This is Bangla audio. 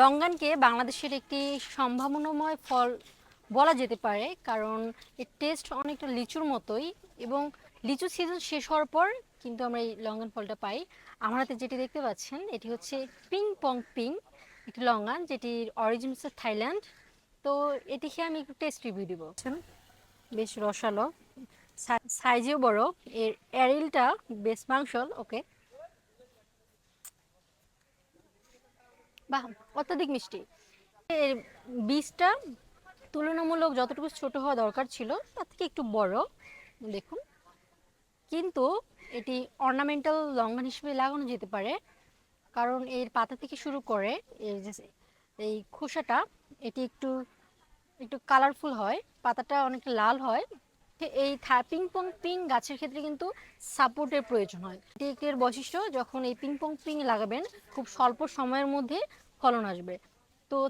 লঙ্গানকে বাংলাদেশের একটি সম্ভাবনাময় ফল বলা যেতে পারে কারণ এর টেস্ট অনেকটা লিচুর মতোই এবং লিচু সিজন শেষ হওয়ার পর কিন্তু আমরা এই লঙ্গান ফলটা পাই। আমার হাতে যেটি দেখতে পাচ্ছেন এটি হচ্ছে পিং পং পিং একটি লঙ্গান যেটির অরিজিন হচ্ছে থাইল্যান্ড। তো এটি খেয়ে আমি একটু টেস্ট রিভিউ দিব। বেশ রসালো সাইজেও বড় এর অ্যারিলটা বেশ মাংসল ওকে বাহ, অত্যাধিক মিষ্টি। এর বীজটা তুলনামূলক যতটুকু ছোট হওয়া দরকার ছিল, তার থেকে একটু বড়, দেখুন। কিন্তু এটি অর্নামেন্টাল লঙ্ঘন হিসেবে লাগানো যেতে পারে, কারণ এর পাতা থেকে শুরু করে যে এই খোসাটা, এটি একটু একটু কালারফুল হয়, পাতাটা অনেকটা লাল হয় এই থা- পিং গাছের ক্ষেত্রে কিন্তু সাপোর্টের প্রয়োজন হয়। একটি বৈশিষ্ট্য, যখন এই পিং পং পিং লাগাবেন, খুব স্বল্প সময়ের মধ্যে ফলন আসবে। তো